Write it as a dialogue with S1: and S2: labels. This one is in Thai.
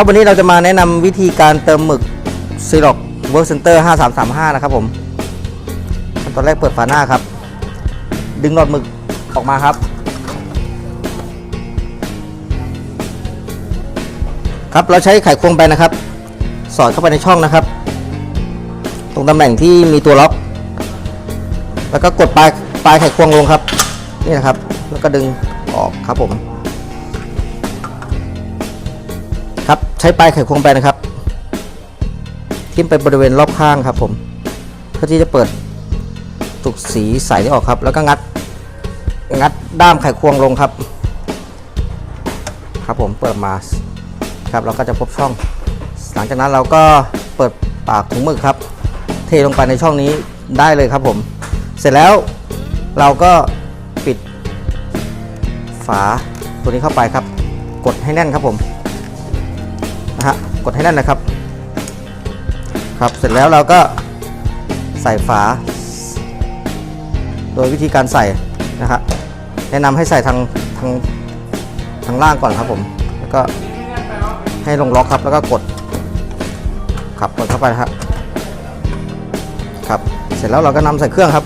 S1: ครับวันนี้เราจะมาแนะนำวิธีการเติมหมึกซีล็อกเวิร์กเซนเตอร์5335 นะครับผมขั้นตอนแรกเปิดฝาหน้าครับ ดึงหลอดหมึกออกมาครับ ครับเราใช้ไขควงไปนะครับ สอดเข้าไปในช่องนะครับ ตรงตำแหน่งที่มีตัวล็อก แล้วก็กดปลายปลายไขควงลงครับ นี่นะครับ แล้วก็ดึงออกครับผม ครับใช้ปลายไขควงไปนะครับทิ่มไปบริเวณรอบข้างครับผมเพื่อที่จะเปิดตุกสีใสนี้ออกครับ แล้วก็งัดงัดด้ามไขควงลงครับ ครับผมเปิดมาครับเราก็จะพบช่อง หลังจากนั้นเราก็เปิดปากถุงมึกครับ เทลงไปในช่องนี้ได้เลยครับผม เสร็จแล้วเราก็ปิดฝาตัวนี้เข้าไปครับ กดให้แน่นครับผม นะฮะกดให้แน่นนะครับ ครับเสร็จแล้วเราก็ใส่ฝา โดยวิธีการใส่นะฮะแนะนำให้ใส่ทางทางทางล่างก่อนครับผมแล้วก็ให้ลงล็อกครับแล้วก็กดครับกดเข้าไปครับครับ เสร็จแล้วเราก็นำใส่เครื่องครับ